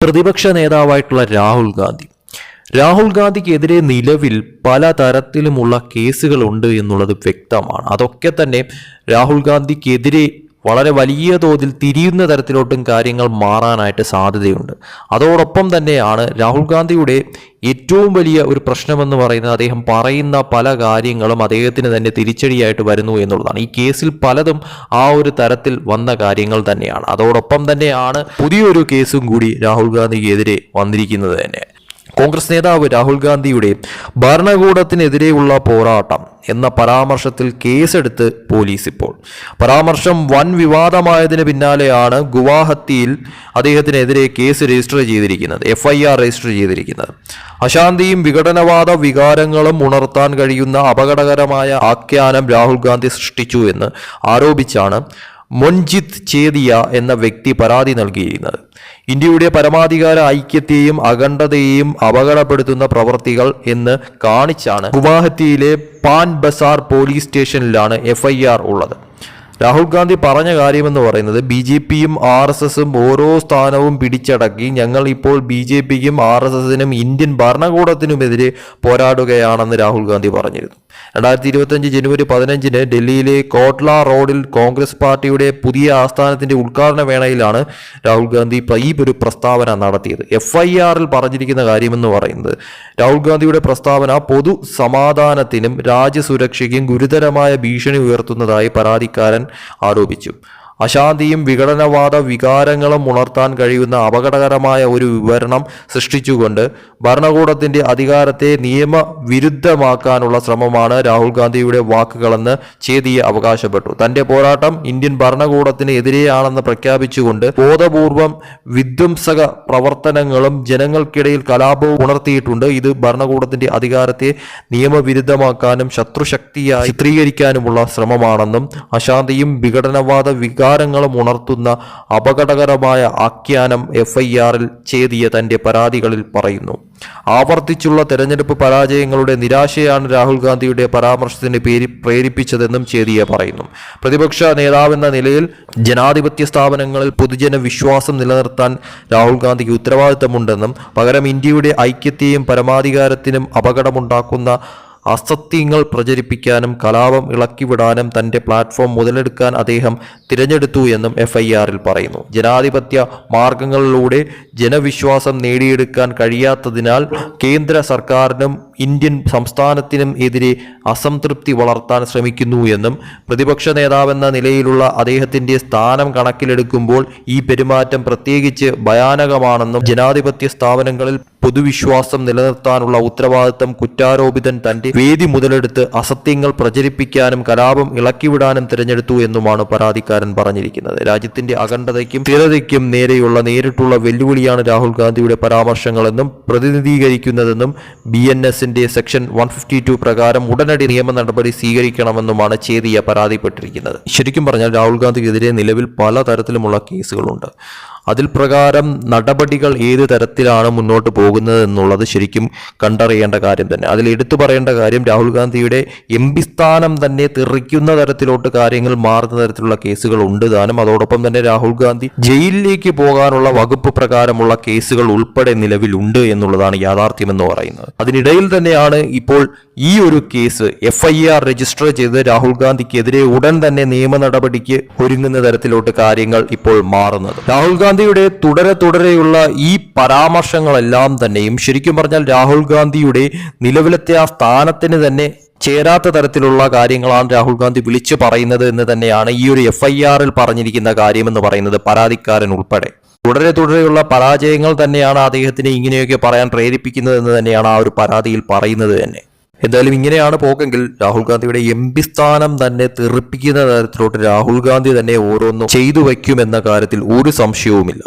പ്രതിപക്ഷ നേതാവായിട്ടുള്ള രാഹുൽ ഗാന്ധി. രാഹുൽ ഗാന്ധിക്കെതിരെ നിലവിൽ പല തരത്തിലുമുള്ള കേസുകളുണ്ട് എന്നുള്ളത് വ്യക്തമാണ്. അതൊക്കെ തന്നെ രാഹുൽ ഗാന്ധിക്കെതിരെ വളരെ വലിയ തോതിൽ തിരിയുന്ന തരത്തിലോട്ടും കാര്യങ്ങൾ മാറാനായിട്ട് സാധ്യതയുണ്ട്. അതോടൊപ്പം തന്നെയാണ് രാഹുൽ ഗാന്ധിയുടെ ഏറ്റവും വലിയ ഒരു പ്രശ്നമെന്ന് പറയുന്നത് അദ്ദേഹം പറയുന്ന പല കാര്യങ്ങളും അദ്ദേഹത്തിന് തന്നെ തിരിച്ചടിയായിട്ട് വരുന്നു എന്നുള്ളതാണ്. ഈ കേസിൽ പലതും ആ ഒരു തരത്തിൽ വന്ന കാര്യങ്ങൾ തന്നെയാണ്. അതോടൊപ്പം തന്നെയാണ് പുതിയൊരു കേസും കൂടി രാഹുൽ ഗാന്ധിക്കെതിരെ വന്നിരിക്കുന്നത് തന്നെ. കോൺഗ്രസ് നേതാവ് രാഹുൽ ഗാന്ധിയുടെ ഭരണകൂടത്തിനെതിരെയുള്ള പോരാട്ടം എന്ന പരാമർശത്തിൽ കേസെടുത്ത് പോലീസ് ഇപ്പോൾ പരാമർശം വൻ വിവാദമായതിന് പിന്നാലെയാണ് ഗുവാഹത്തിയിൽ അദ്ദേഹത്തിനെതിരെ കേസ് രജിസ്റ്റർ ചെയ്തിരിക്കുന്നത് എഫ് രജിസ്റ്റർ ചെയ്തിരിക്കുന്നത്. അശാന്തിയും വിഘടനവാദ വികാരങ്ങളും ഉണർത്താൻ കഴിയുന്ന അപകടകരമായ ആഖ്യാനം രാഹുൽ ഗാന്ധി സൃഷ്ടിച്ചു എന്ന് ആരോപിച്ചാണ് മൊൻജിത് ചേദിയ എന്ന വ്യക്തി പരാതി നൽകിയിരുന്നത്. ഇന്ത്യയുടെ പരമാധികാര ഐക്യത്തെയും അഖണ്ഡതയെയും അപകടപ്പെടുത്തുന്ന പ്രവർത്തികൾ എന്ന് കാണിച്ചാണ് ഗുവാഹത്തിയിലെ പാൻ ബസാർ പോലീസ് സ്റ്റേഷനിലാണ് എഫ്ഐആർ ഉള്ളത്. രാഹുൽ ഗാന്ധി പറഞ്ഞ കാര്യമെന്ന് പറയുന്നത് ബി ജെ പിയും ആർ എസ് എസും ഓരോ സ്ഥാനവും പിടിച്ചടക്കി ഞങ്ങൾ ഇപ്പോൾ ബി ജെ പിക്കും ആർ എസ് എസിനും ഇന്ത്യൻ ഭരണകൂടത്തിനുമെതിരെ പോരാടുകയാണെന്ന് രാഹുൽ ഗാന്ധി പറഞ്ഞിരുന്നു. രണ്ടായിരത്തി ഇരുപത്തഞ്ച് ജനുവരി പതിനഞ്ചിന് ഡൽഹിയിലെ കോട്ട്ല റോഡിൽ കോൺഗ്രസ് പാർട്ടിയുടെ പുതിയ ആസ്ഥാനത്തിന്റെ ഉദ്ഘാടന വേളയിലാണ് രാഹുൽ ഗാന്ധി ഈ ഒരു പ്രസ്താവന നടത്തിയത്. എഫ് ഐ ആറിൽ പറഞ്ഞിരിക്കുന്ന കാര്യമെന്ന് പറയുന്നത് രാഹുൽ ഗാന്ധിയുടെ പ്രസ്താവന പൊതു സമാധാനത്തിനും രാജ്യസുരക്ഷയ്ക്കും ഗുരുതരമായ ഭീഷണി ഉയർത്തുന്നതായി പരാതിക്കാരൻ ആരോപിച്ചു. അശാന്തിയും വിഘടനവാദ വികാരങ്ങളും ഉണർത്താൻ കഴിയുന്ന അപകടകരമായ ഒരു വിവരണം സൃഷ്ടിച്ചുകൊണ്ട് ഭരണകൂടത്തിന്റെ അധികാരത്തെ നിയമവിരുദ്ധമാക്കാനുള്ള ശ്രമമാണ് രാഹുൽ ഗാന്ധിയുടെ വാക്കുകളെന്ന് ചേതിയെ അവകാശപ്പെട്ടു. തന്റെ പോരാട്ടം ഇന്ത്യൻ ഭരണകൂടത്തിന് എതിരെയാണെന്ന് പ്രഖ്യാപിച്ചുകൊണ്ട് ബോധപൂർവം വിധ്വംസക പ്രവർത്തനങ്ങളും ജനങ്ങൾക്കിടയിൽ കലാപവും ഉണർത്തിയിട്ടുണ്ട്. ഇത് ഭരണകൂടത്തിന്റെ അധികാരത്തെ നിയമവിരുദ്ധമാക്കാനും ശത്രുശക്തിയായി ചിത്രീകരിക്കാനുമുള്ള ശ്രമമാണെന്നും അശാന്തിയും വിഘടനവാദ വികാരങ്ങളും ഉണർത്തുന്ന അപകടകരമായ ആഖ്യാനം എഫ് ഐ ആറിൽ ചേതിയ തന്റെ പരാതികളിൽ പറയുന്നു. ആവർത്തിച്ചുള്ള തെരഞ്ഞെടുപ്പ് പരാജയങ്ങളുടെ നിരാശയാണ് രാഹുൽ ഗാന്ധിയുടെ പരാമർശത്തിന് പേരി പ്രേരിപ്പിച്ചതെന്നും ചേതിയ പറയുന്നു. പ്രതിപക്ഷ നേതാവെന്ന നിലയിൽ ജനാധിപത്യ സ്ഥാപനങ്ങളിൽ പൊതുജന വിശ്വാസം നിലനിർത്താൻ രാഹുൽ ഗാന്ധിക്ക് ഉത്തരവാദിത്തമുണ്ടെന്നും പകരം ഇന്ത്യയുടെ ഐക്യത്തെയും പരമാധികാരത്തിനും അപകടമുണ്ടാക്കുന്ന അസത്യങ്ങൾ പ്രചരിപ്പിക്കാനും കലാപം ഇളക്കിവിടാനും തന്റെ പ്ലാറ്റ്ഫോം മുതലെടുക്കാൻ അദ്ദേഹം തിരഞ്ഞെടുത്തു എന്നും എഫ് ഐ ആറിൽ പറയുന്നു. ജനാധിപത്യ മാർഗങ്ങളിലൂടെ ജനവിശ്വാസം നേടിയെടുക്കാൻ കഴിയാത്തതിനാൽ കേന്ദ്ര സർക്കാരിനും ഇന്ത്യൻ സംസ്ഥാനത്തിനും എതിരെ അസംതൃപ്തി വളർത്താൻ ശ്രമിക്കുന്നു എന്നും പ്രതിപക്ഷ നേതാവെന്ന നിലയിലുള്ള അദ്ദേഹത്തിന്റെ സ്ഥാനം കണക്കിലെടുക്കുമ്പോൾ ഈ പെരുമാറ്റം പ്രത്യേകിച്ച് ഭയാനകമാണെന്നും ജനാധിപത്യ സ്ഥാപനങ്ങളിൽ പൊതുവിശ്വാസം നിലനിർത്താനുള്ള ഉത്തരവാദിത്തം കുറ്റാരോപിതൻ തന്റെ വേദി മുതലെടുത്ത് അസത്യങ്ങൾ പ്രചരിപ്പിക്കാനും കലാപം ഇളക്കിവിടാനും തിരഞ്ഞെടുത്തു എന്നുമാണ് പരാതിക്കാരൻ പറഞ്ഞിരിക്കുന്നത്. രാജ്യത്തിന്റെ അഖണ്ഡതയ്ക്കും സ്ഥിരതയ്ക്കും നേരെയുള്ള നേരിട്ടുള്ള വെല്ലുവിളിയാണ് രാഹുൽ ഗാന്ധിയുടെ പരാമർശങ്ങളെന്നും പ്രതിനിധീകരിക്കുന്നതെന്നും ബി എൻ എസിന്റെ സെക്ഷൻ വൺ ഫിഫ്റ്റി ടു പ്രകാരം ഉടനടി നിയമ നടപടി സ്വീകരിക്കണമെന്നുമാണ് ചേതിയ പരാതിപ്പെട്ടിരിക്കുന്നത്. ശരിക്കും പറഞ്ഞാൽ രാഹുൽ ഗാന്ധിക്കെതിരെ നിലവിൽ പല തരത്തിലുമുള്ള കേസുകളുണ്ട്. അതിൽ പ്രകാരം നടപടികൾ ഏത് തരത്തിലാണ് മുന്നോട്ട് പോകുന്നത് എന്നുള്ളത് ശരിക്കും കണ്ടറിയേണ്ട കാര്യം തന്നെ. അതിൽ എടുത്തു പറയേണ്ട കാര്യം രാഹുൽ ഗാന്ധിയുടെ എം പി സ്ഥാനം തന്നെ തെറിക്കുന്ന തരത്തിലോട്ട് കാര്യങ്ങൾ മാറുന്ന തരത്തിലുള്ള കേസുകൾ ഉണ്ട്. താനും അതോടൊപ്പം തന്നെ രാഹുൽ ഗാന്ധി ജയിലിലേക്ക് പോകാനുള്ള വകുപ്പ് പ്രകാരമുള്ള കേസുകൾ ഉൾപ്പെടെ നിലവിലുണ്ട് എന്നുള്ളതാണ് യാഥാർത്ഥ്യമെന്ന് പറയുന്നത്. അതിനിടയിൽ തന്നെയാണ് ഇപ്പോൾ ഈ ഒരു case F I R register ചെയ്ത് രാഹുൽ ഗാന്ധിക്കെതിരെ ഉടൻ തന്നെ നിയമ നടപടിക്ക് ഒരുങ്ങുന്ന തരത്തിലോട്ട് കാര്യങ്ങൾ ഇപ്പോൾ മാറുന്നത്. രാഹുൽ ഗാന്ധിയുടെ തുടരെ തുടരെയുള്ള ഈ പരാമർശങ്ങളെല്ലാം തന്നെയും ശരിക്കും പറഞ്ഞാൽ രാഹുൽ ഗാന്ധിയുടെ നിലവിലത്തെ ആ സ്ഥാനത്തിന് തന്നെ ചേരാത്ത തരത്തിലുള്ള കാര്യങ്ങളാണ് രാഹുൽ ഗാന്ധി വിളിച്ചു പറയുന്നത് എന്ന് തന്നെയാണ് ഈ ഒരു എഫ് ഐ ആറിൽ പറഞ്ഞിരിക്കുന്ന കാര്യമെന്ന് പറയുന്നത് പരാതിക്കാരൻ ഉൾപ്പെടെ. തുടരെ തുടരെയുള്ള പരാജയങ്ങൾ തന്നെയാണ് അദ്ദേഹത്തിനെ ഇങ്ങനെയൊക്കെ പറയാൻ പ്രേരിപ്പിക്കുന്നത് എന്ന് തന്നെയാണ് ആ ഒരു പരാതിയിൽ പറയുന്നത് തന്നെ. എന്തായാലും ഇങ്ങനെയാണ് പോക്കെങ്കിൽ രാഹുൽ ഗാന്ധിയുടെ എം പി സ്ഥാനം തന്നെ തെറിപ്പിക്കുന്ന തരത്തിലോട്ട് രാഹുൽ ഗാന്ധി തന്നെ ഓരോന്നും ചെയ്തു വയ്ക്കുമെന്ന കാര്യത്തിൽ ഒരു സംശയവുമില്ല.